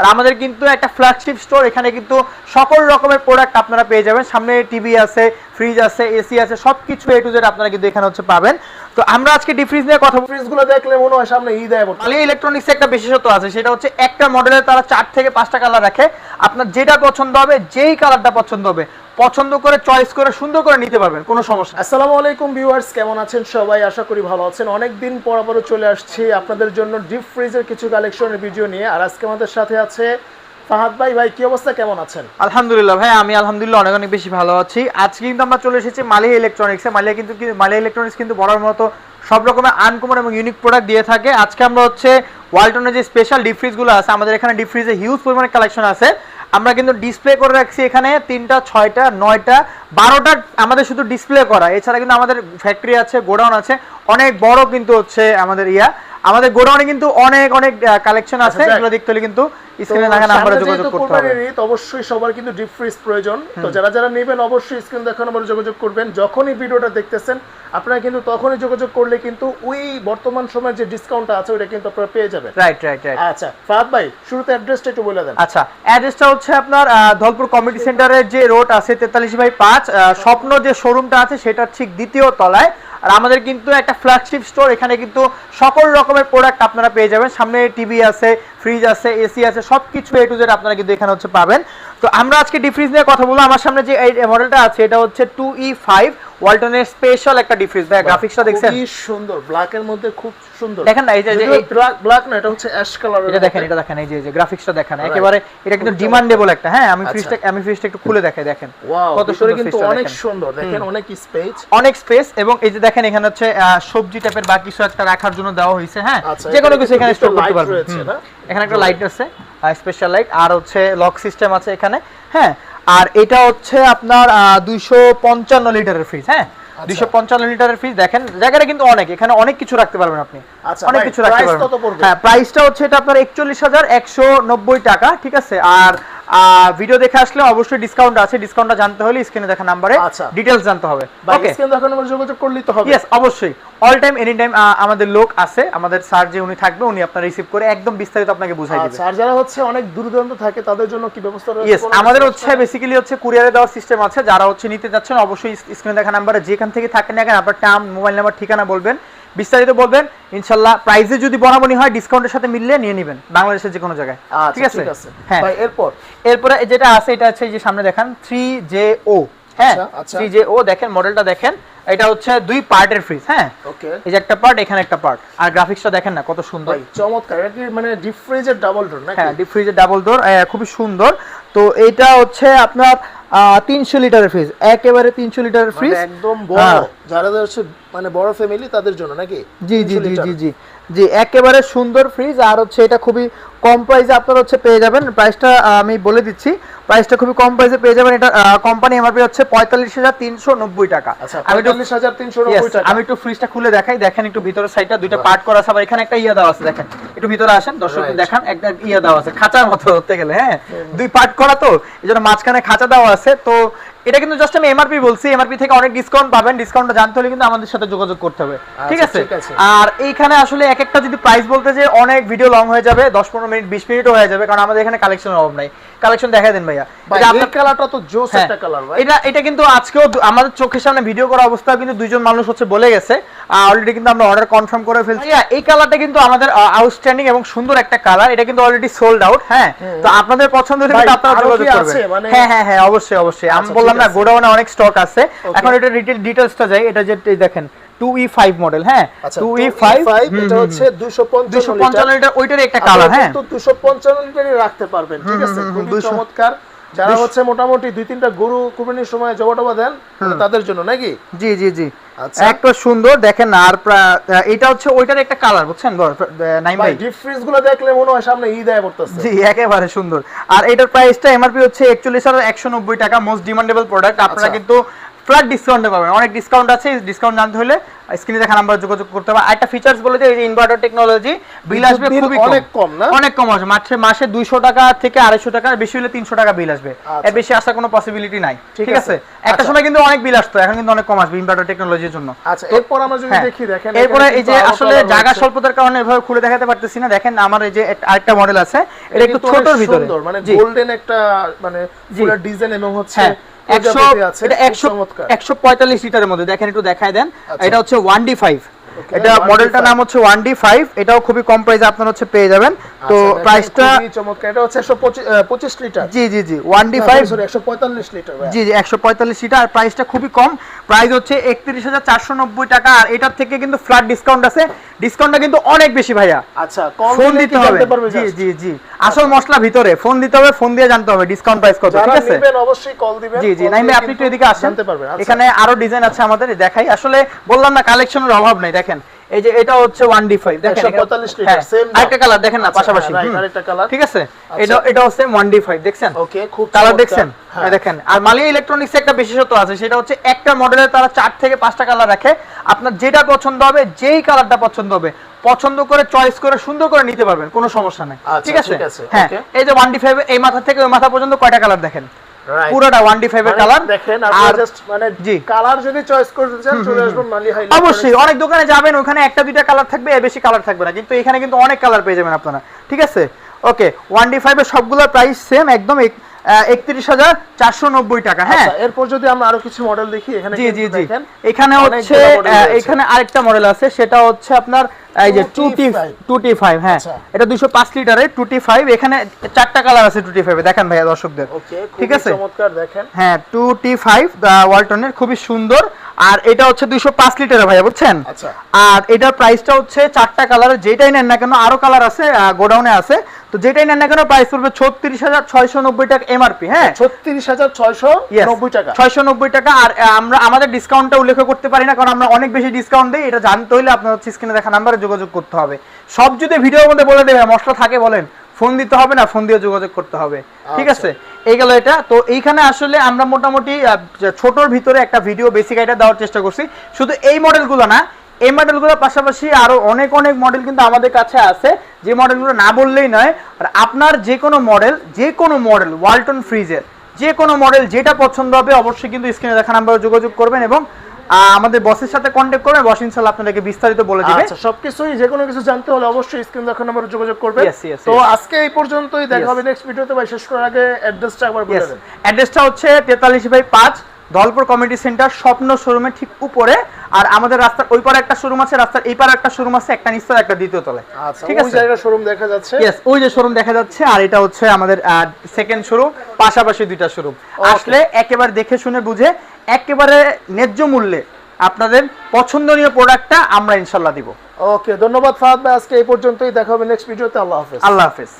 আর আমাদের কিন্তু একটা ফ্ল্যাগশিপ স্টোর এখানে কিন্তু সকল রকমের প্রোডাক্ট আপনারা পেয়ে যাবেন। সামনে টিভি আছে ফ্রিজ আছে এসি আছে সব কিছু এ টু জেড আপনারা কিন্তু এখানে হচ্ছে পাবেন। তো আমরা আজকে ডিফ্রিজ নিয়ে কথা ফ্রিজগুলো দেখলে মনে হয় সামনে ঈদ আয় মালি ইলেকট্রনিক্স একটা বিশেষত্ব আছে সেটা হচ্ছে একটা মডেলের তারা চার থেকে পাঁচটা কালার রাখে। আপনার যেটা পছন্দ হবে যেই কালারটা পছন্দ হবে পছন্দ করে চয়েস করে সুন্দর করে নিতে পারবেন কোনো সমস্যা আসসালামু আলাইকুম ভিউয়ার্স কেমন আছেন সবাই? আশা করি ভালো আছেন। অনেক দিন পর আবারও চলে আসছি আপনাদের জন্য ডিপ ফ্রিজের কিছু কালেকশনের ভিডিও নিয়ে। আর আজকে আমাদের সাথে আছে ফাহাদ ভাই। ভাই কি অবস্থা? কেমন আছেন? আলহামদুলিল্লাহ ভাই আমি আলহামদুলিল্লাহ অনেক অনেক বেশি ভালো আছি। আজকে কিন্তু আমরা চলে এসেছি মালিয়া ইলেকট্রনিক্সে মালিয়া কিন্তু মালিয়া ইলেকট্রনিক্স কিন্তু বড়ার মতো সব রকমের আনকমন এবং ইউনিক প্রোডাক্ট দিয়ে থাকে। আজকে আমরা হচ্ছে ওয়ালটনের যে স্পেশাল ডিপ ফ্রিজগুলো আছে আমাদের এখানে ডিপ ফ্রিজে হিউজ পরিমাণে কালেকশন আছে। আমরা কিন্তু ডিসপ্লে করে রাখছি এখানে তিনটা, ছয়টা, নয়টা, বারোটা আমাদের শুধু ডিসপ্লে করা। এছাড়া কিন্তু আমাদের ফ্যাক্টরি আছে গোডাউন আছে, অনেক বড় কিন্তু হচ্ছে আমাদের ইয়া। আমাদের গোডাউনে কিন্তু অনেক অনেক কালেকশন আছে আচ্ছা, এগুলো দেখতে হলে কিন্তু স্ক্রিনে দেখা নাম্বারে যোগাযোগ করতে হবে। অবশ্যই সবার কিন্তু ডিপ ফ্রিজ প্রয়োজন। তো যারা যারা নেবেন অবশ্যই স্ক্রিন দেখা নম্বরে যোগাযোগ করবেন। যখনই ভিডিওটা দেখতেছেন আপনারা কিন্তু তখনই যোগাযোগ করলে কিন্তু ওই বর্তমান সময়ের যে ডিসকাউন্টটা আছে ওটা কিন্তু আপনারা পেয়ে যাবেন। রাইট রাইট রাইট আচ্ছা ফাহাদ ভাই শুরুতে অ্যাড্রেসটা একটু বলে দেন। আচ্ছা অ্যাড্রেসটা হচ্ছে আপনার ধলপুর কমিটি সেন্টারের যে রোড আছে তেতাল্লিশ বাই পাঁচ স্বপ্ন যে শোরুমটা আছে সেটার ঠিক দ্বিতীয় তলায়। আর আমাদের কিন্তু একটা ফ্ল্যাগশিপ স্টোর এখানে কিন্তু সকল রকমের প্রোডাক্ট আপনারা পেয়ে যাবেন। সামনে টিভি আছে ফ্রিজ আছে এসি আছে, সবকিছু এ টু জেড আপনারা কিন্তু এখানে হচ্ছে পাবেন। তো আমরা আজকে ডিফ্রিজ নিয়ে কথা বলব। আমার সামনে যে এই মডেলটা আছে এটা হচ্ছে টু ই ফাইভ ওয়ালটনের স্পেশাল একটা ডিফ্রিজ ভাই গ্রাফিক্সটা দেখছেন? খুবই সুন্দর। ব্ল্যাক এর মধ্যে খুব সুন্দর। দেখেন না, এই যে- ব্ল্যাক না এটা হচ্ছে অ্যাশ কালার এটা দেখেন এটা দেখেন এই যে এই যে গ্রাফিক্সটা দেখেন। একেবারে এটা কিন্তু খুব ডিমান্ডেবল একটা। হ্যাঁ আমি আচ্ছা। ফ্রিজটা আমি ফ্রিজটা একটু খুলে দেখাই দেখেন। কত সুন্দর কিন্তু অনেক সুন্দর। দেখেন অনেক স্পেস অনেক স্পেস এবং এই যে দেখেন এখানে হচ্ছে সবজি টাইপের বাকি কিছু একটা রাখার জন্য দেওয়া হয়েছে হ্যাঁ? আচ্ছা, যে কোনো কিছু এখানে স্টোর করতে পারবেন? এখানে একটা লাইট আছে স্পেশাল লাইট আর হচ্ছে লক সিস্টেম আছে এখানে হ্যাঁ? আর এটা হচ্ছে আপনার দুইশো পঞ্চান্ন লিটারের ফ্রিজ হ্যাঁ? আচ্ছা। দুইশো পঞ্চান্ন লিটারের ফ্রিজ দেখেন জায়গাটা কিন্তু অনেক এখানে অনেক কিছু রাখতে পারবেন আপনি। আচ্ছা, অনেক কিছু রাখতে পারবেন। হ্যাঁ প্রাইসটা হচ্ছে এটা আপনার একচল্লিশ হাজার একশো নব্বই টাকা ঠিক আছে? আর ভিডিও দেখে আসলে অবশ্যই ডিসকাউন্ট আছে। ডিসকাউন্টটা জানতে হলে স্ক্রিনে দেখা নাম্বারে আচ্ছা। ডিটেলস জানতে হবে। ওকে স্ক্রিন দেখা নম্বরে যোগাযোগ করলেই তো হবে। ইয়েস অবশ্যই। অল টাইম এনি টাইম আমাদের লোক আছে আমাদের স্যার যে উনি থাকবে উনি আপনার রিসিভ করে একদম বিস্তারিত আপনাকে বুঝাই দিবে। আচ্ছা আর যারা হচ্ছে অনেক দূর দূরান্ত থাকে তাদের জন্য কি ব্যবস্থা রয়েছে ইয়েস আমাদের হচ্ছে বেসিক্যালি হচ্ছে কুরিয়ারে দেওয়ার সিস্টেম আছে। যারা হচ্ছে নিতে যাচ্ছেন অবশ্যই স্ক্রিনে দেখা নাম্বারে যেখান থেকে থাকেন না কেন আপনার টার্ম মোবাইল নাম্বার ঠিকানা বলবেন। বিস্তারিত বলবেন। ইনশাল্লাহ প্রাইসে যদি বনাবনি হয় ডিসকাউন্টের সাথে মিললে নিয়ে নেবেন বাংলাদেশের যে কোনো জায়গায়। আচ্ছা, ঠিক আছে? হ্যাঁ। এরপর? এরপরে যেটা আছে এটা এই যে সামনে দেখান থ্রি জে ও হ্যাঁ। থ্রি জে ও দেখেন মডেলটা দেখেন এটা হচ্ছে দুই পার্টের ফ্রিজ হ্যাঁ? ওকে। এই যে একটা পার্ট এখানে একটা পার্ট আর গ্রাফিক্সটা দেখেন না কত সুন্দর। চমৎকার। এটা কি মানে ডিপ ফ্রিজের ডাবল ডোর নাকি? হ্যাঁ ডিপ ফ্রিজের ডাবল ডোর খুবই সুন্দর। তো এটা হচ্ছে আপনার তিনশো লিটারের ফ্রিজ একেবারে তিনশো লিটারের মানে ফ্রিজ একদম বড়। হ্যাঁ। যারা হচ্ছে মানে বড় ফ্যামিলি তাদের জন্য নাকি? জি জি জি জি জি। জি একেবারে সুন্দর ফ্রিজ আর হচ্ছে এটা খুবই কম প্রাইসে আপনারা হচ্ছে পেয়ে যাবেন। প্রাইসটা আমি বলে দিচ্ছি। প্রাইসটা খুবই কম প্রাইসে পেয়ে যাবেন। এটা কোম্পানি এমআরপি হচ্ছে পঁয়তাল্লিশ হাজার তিনশো নব্বই টাকা। আচ্ছা আমি পঁয়তাল্লিশ হাজার তিনশো নব্বই টাকা। আমি একটু ফ্রিজটা খুলে দেখাই। দেখেন একটু ভিতরের সাইডটা দুইটা পার্ট করা আছে আবার এখানে একটা ইয়া দেওয়া আছে দেখেন। একটু ভিতরে আসেন দর্শক দেখেন দেখান একটা ইয়া দেওয়া আছে খাঁচার মতো ধরতে গেলে হ্যাঁ। দুই পার্ট করা তো এই জন্য মাঝখানে খাঁচা দেওয়া আছে। তো এটা কিন্তু জাস্ট আমি এমআরপি বলছি এমআরপি থেকে অনেক ডিসকাউন্ট পাবেন ডিসকাউন্টটা জানতে হলে কিন্তু আমাদের সাথে যোগাযোগ করতে হবে। ঠিক আচ্ছা, আছে। আর এইখানে আসলে এক একটা যদি প্রাইস বলতে যে অনেক ভিডিও লং হয়ে যাবে দশ পনেরো মিনিট বিশ মিনিটও হয়ে যাবে কারণ আমাদের এখানে কালেকশনের অভাব নাই। কালেকশন দেখা দেন ভাইয়া। এটা আপনার কালারটা তো জোস হ্যাঁ, একটা কালার ভাই। এটা এটা কিন্তু আজকেও আমাদের চোখের সামনে ভিডিও করা অবস্থায় কিন্তু দুইজন মানুষ হচ্ছে বলে গেছে। অলরেডি কিন্তু আমরা অর্ডার কনফার্ম করে ফেলছি। ভাইয়া, এই কালারটা কিন্তু আমাদের আউটস্ট্যান্ডিং এবং সুন্দর একটা কালার এটা কিন্তু অলরেডি সোল্ড আউট হ্যাঁ? তো আপনাদের পছন্দ হলে আপনারা যোগাযোগ করবেন। মানে- হ্যাঁ হ্যাঁ হ্যাঁ অবশ্যই অবশ্যই। আমি আচ্ছা, বললাম না গোডাউনে অনেক স্টক আছে। এখন এটা রিটেল ডিটেইলসটা যাই এটা যে দেখেন টু ই ফাইভ মডেল হ্যাঁ? আচ্ছা টু ই 2E5 ফাইভ এটা হচ্ছে 255 দুশো লিটার পঞ্চান্ন লিটার ওইটার একটা কালার হ্যাঁ? তো 255 লিটারই রাখতে পারবেন ঠিক আছে? খুবই চমৎকার। যারা হচ্ছে মোটামুটি দুই তিনটা গরু কুরবানির সময় জবাটবা দেন তাদের জন্য নাকি? জি জি জি। আচ্ছা। একটা সুন্দর দেখেন আর এটা হচ্ছে ওইটার একটা কালার বুঝছেন? নাইম ভাই ডিফারেন্সগুলো দেখলে মনে হয় সামনে ঈদ আয় পড়তেছে। জি একেবারে সুন্দর। আর এটার প্রাইসটা এমআরপি হচ্ছে একচল্লিশ হাজার একশো নব্বই টাকা মোস্ট ডিমান্ডেবল প্রোডাক্ট আপনারা। কিন্তু ফ্ল্যাট ডিসকাউন্টে পাবেন অনেক ডিসকাউন্ট আছে ডিসকাউন্ট জানতে হলে স্ক্রিনে দেখা নাম্বার যোগাযোগ করতে হবে আরেকটা ফিচার্স বলে যে এই যে ইনভার্টার টেকনোলজি বিল আসবে খুবই অনেক কম না? অনেক কম আসবে মাত্র মাসে দুইশো টাকা থেকে আড়াইশো টাকা বেশি হলে তিনশো টাকা বিল আসবে আচ্ছা। এর বেশি আসার কোনো পসিবিলিটি নাই ঠিক আছে। একটা আচ্ছা। সময় কিন্তু অনেক বিল আসতো এখন কিন্তু অনেক কম আসবে ইনভার্টার টেকনোলজির জন্য আচ্ছা এরপর আমরা যদি হ্যাঁ। দেখি দেখেন এরপরে এই যে আসলে জায়গা। স্বল্পতার কারণে এভাবে খুলে দেখাতে পারতেছি না দেখেন আমার এই যে আরেকটা মডেল আছে এটা একটু ছোটর ভিতরে মানে গোল্ডেন একটা মানে। ফুলের ডিজাইন এবং হচ্ছে একশো এটা একশো। একশো পঁয়তাল্লিশ লিটারের মধ্যে দেখেন একটু দেখায় দেন আচ্ছা। এটা হচ্ছে ওয়ান ডি ফাইভ এটা মডেলটার নাম হচ্ছে ওয়ান ডি ফাইভ এটাও খুবই কম প্রাইসে আপনার হচ্ছে পেয়ে যাবেন। তো আচ্ছা, প্রাইসটা খুবই চমৎকার। এটা হচ্ছে একশো পঁচিশ litre. G G G one D five একশো পঁয়তাল্লিশ লিটার। জি জি একশো পঁয়তাল্লিশ লিটার আর প্রাইসটা খুবই কম। প্রাইস হচ্ছে একত্রিশ হাজার চারশো নব্বই টাকা আর এটার থেকে কিন্তু ফ্ল্যাট ডিসকাউন্ট আছে। ডিসকাউন্টটা কিন্তু অনেক বেশি ভাইয়া। আচ্ছা ফোন দিতে হবে। জি জি জি। আসল মশলা ভিতরে ফোন দিতে হবে ফোন দিয়ে জানতে হবে ডিসকাউন্ট প্রাইস কত ঠিক আছে? নেবেন অবশ্যই কল দিবেন জি জি নাইমে আপনি একটু এদিকে আসেন। জানতে পারবেন। আচ্ছা। এখানে আরও ডিজাইন আছে আমাদের দেখাই। আসলে বললাম না কালেকশনের অভাব নাই দেখেন। এই যে এটা হচ্ছে ওয়ান ডি ফাইভ দেখেন 145 লিটার, হ্যাঁ, দাম। আরেকটা কালার দেখেন না আচ্ছা, পাশাপাশি হ্যাঁ। আরেকটা color। ঠিক আছে এটা এটা হচ্ছে ওয়ান ডি ফাইভ দেখছেন ওকে খুব কালার। দেখছেন হ্যাঁ। এই দেখেন আর মালিয়া ইলেকট্রনিক্স একটা বিশেষত্ব আছে সেটা হচ্ছে একটা মডেলে তারা চার থেকে পাঁচটা কালার রাখে আপনার যেটা পছন্দ হবে যেই কালারটা পছন্দ হবে পছন্দ করে চয়েস করে সুন্দর করে নিতে পারবেন কোনো সমস্যা নাই আচ্ছা, ঠিক আছে ঠিক আছে, হ্যাঁ এই যে ওয়ান ডি ফাইভ এই মাথা থেকে ওই মাথা পর্যন্ত কয়টা কালার দেখেন. পুরোটা ওয়ান ডি ফাইভ এর মানে কালার দেখেন আপনি আর জাস্ট মানে জি। কালার যদি চয়েস করতে চান চলে আসবেন মালি হাই অবশ্যই অনেক দোকানে যাবেন ওখানে একটা দুইটা কালার থাকবে এর বেশি কালার থাকবে না। কিন্তু এখানে কিন্তু অনেক কালার পেয়ে যাবেন আপনারা ঠিক আছে? ওকে ওয়ান ডি ফাইভ এর সবগুলোর প্রাইস সেম একদম একত্রিশ হাজার চারশো নব্বই টাকা হ্যাঁ? আচ্ছা এরপর যদি আমরা আরও কিছু মডেল দেখি এখানে জি জি জি। এখানে হচ্ছে এখানে আরেকটা মডেল আছে সেটা হচ্ছে আপনার এই যে two T 2T5 two T five হ্যাঁ। আচ্ছা। এটা দুশো পাঁচ লিটারের টু টি ফাইভ এখানে চারটা কালার আছে ফাইভে দেখেন ভাইয়া দর্শকদের। ঠিক আছে? চমৎকার দেখেন। হ্যাঁ ফাইভ ওয়ালটনের খুবই সুন্দর। আর এটা হচ্ছে দুইশো পাঁচ লিটারের ভাইয়া বুঝছেন? আচ্ছা। আর এটার প্রাইসটা হচ্ছে চারটা কালারের যেটাই নেন না কেন আরও কালার আছে গোডাউনে আছে। তো যেটাই নেন না কেন প্রাইস পড়বে ছত্রিশ হাজার ছয়শো নব্বই টাকা এমআরপি হ্যাঁ? ছত্রিশ হাজার ছয়শো নব্বই টাকা। ছয়শো নব্বই টাকা। আর আমরা আমাদের ডিসকাউন্টটা উল্লেখ করতে পারি না কারণ আমরা অনেক বেশি ডিসকাউন্ট দিই। এটা জানতে হলে আপনার হচ্ছে স্ক্রিনে দেখা নাম্বারে যোগাযোগ করতে হবে। সব যদি ভিডিওর মধ্যে বলে দেবে মশলা থাকে বলেন ফোন দিতে হবে না ফোন দিয়ে যোগাযোগ করতে হবে। ঠিক আচ্ছা। আছে? এই গেল এটা। তো এইখানে আসলে আমরা মোটামুটি ছোটর ভিতরে একটা ভিডিও বেসিক আইটা দেওয়ার চেষ্টা করছি। শুধু এই মডেলগুলো না এই মডেলগুলোর পাশাপাশি আরও অনেক অনেক মডেল কিন্তু আমাদের কাছে আছে যে মডেলগুলো না বললেই নয় আর আপনার যে কোনো মডেল যে কোনো মডেল ওয়ালটন ফ্রিজের যে কোনো মডেল যেটা পছন্দ হবে অবশ্যই কিন্তু স্ক্রিনে দেখা নাম্বারে যোগাযোগ করবেন এবং আমাদের বসের সাথে কন্ট্যাক্ট করবেন বস ইনশাল্লাহ আপনাদেরকে বিস্তারিত বলে দিবে। আচ্ছা সবকিছুই যে কোনো কিছু জানতে হলে অবশ্যই স্ক্রিন দেখার নম্বরে যোগাযোগ করবেন। তো আজকে এই পর্যন্তই দেখা হবে নেক্সট ভিডিওতে ভাই শেষ করার আগে অ্যাড্রেসটা একবার বলে দেন। অ্যাড্রেসটা হচ্ছে তেতাল্লিশ বাই পাঁচ দলপুর কমিটি সেন্টার স্বপ্ন শোরুমের ঠিক উপরে। আর আমাদের রাস্তার ওই পারে একটা শোরুম আছে রাস্তার এই পারে একটা শোরুম আছে একটা নিচে একটা দ্বিতীয় তলায়। আচ্ছা ঠিক ওই আছে? জায়গায় শোরুম দেখা যাচ্ছে। ইয়েস ওই যে শোরুম দেখা যাচ্ছে আর এটা হচ্ছে আমাদের সেকেন্ড শোরুম পাশাপাশি দুইটা শোরুম আসলে একেবারে দেখে শুনে বুঝে একেবারে ন্যায্য মূল্যে আপনাদের পছন্দনীয় প্রোডাক্টটা আমরা ইনশাল্লাহ দিব। ওকে ধন্যবাদ ফাহাদ ভাই আজকে এই পর্যন্তই। দেখা হবে নেক্সট ভিডিওতে আল্লাহ হাফেজ। আল্লাহ হাফেজ।